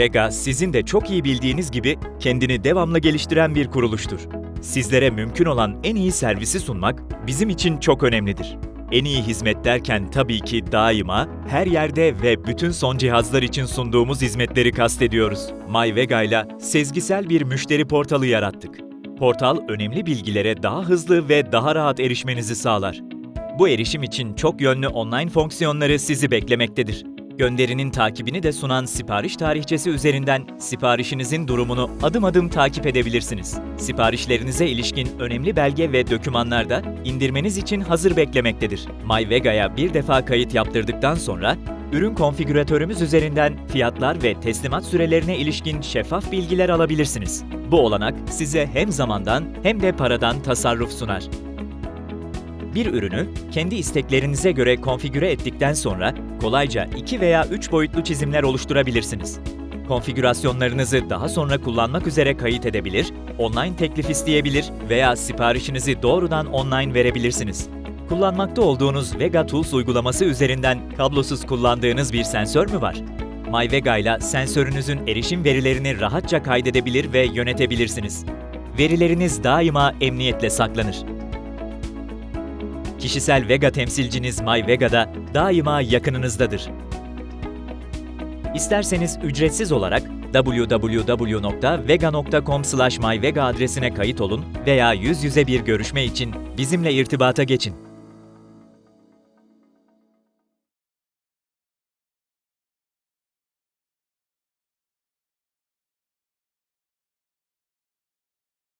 Vega sizin de çok iyi bildiğiniz gibi kendini devamlı geliştiren bir kuruluştur. Sizlere mümkün olan en iyi servisi sunmak bizim için çok önemlidir. En iyi hizmet derken tabii ki daima, her yerde ve bütün son cihazlar için sunduğumuz hizmetleri kastediyoruz. MyVega ile sezgisel bir müşteri portalı yarattık. Portal önemli bilgilere daha hızlı ve daha rahat erişmenizi sağlar. Bu erişim için çok yönlü online fonksiyonları sizi beklemektedir. Gönderinin takibini de sunan sipariş tarihçesi üzerinden siparişinizin durumunu adım adım takip edebilirsiniz. Siparişlerinize ilişkin önemli belge ve dokümanlar da indirmeniz için hazır beklemektedir. MyVega'ya bir defa kayıt yaptırdıktan sonra ürün konfigüratörümüz üzerinden fiyatlar ve teslimat sürelerine ilişkin şeffaf bilgiler alabilirsiniz. Bu olanak size hem zamandan hem de paradan tasarruf sunar. Bir ürünü kendi isteklerinize göre konfigüre ettikten sonra kolayca 2 veya 3 boyutlu çizimler oluşturabilirsiniz. Konfigürasyonlarınızı daha sonra kullanmak üzere kayıt edebilir, online teklif isteyebilir veya siparişinizi doğrudan online verebilirsiniz. Kullanmakta olduğunuz Vega Tools uygulaması üzerinden kablosuz kullandığınız bir sensör mü var? MyVega ile sensörünüzün erişim verilerini rahatça kaydedebilir ve yönetebilirsiniz. Verileriniz daima emniyetle saklanır. Kişisel Vega temsilciniz MyVega'da daima yakınınızdadır. İsterseniz ücretsiz olarak www.vega.com/myvega adresine kayıt olun veya yüz yüze bir görüşme için bizimle irtibata geçin.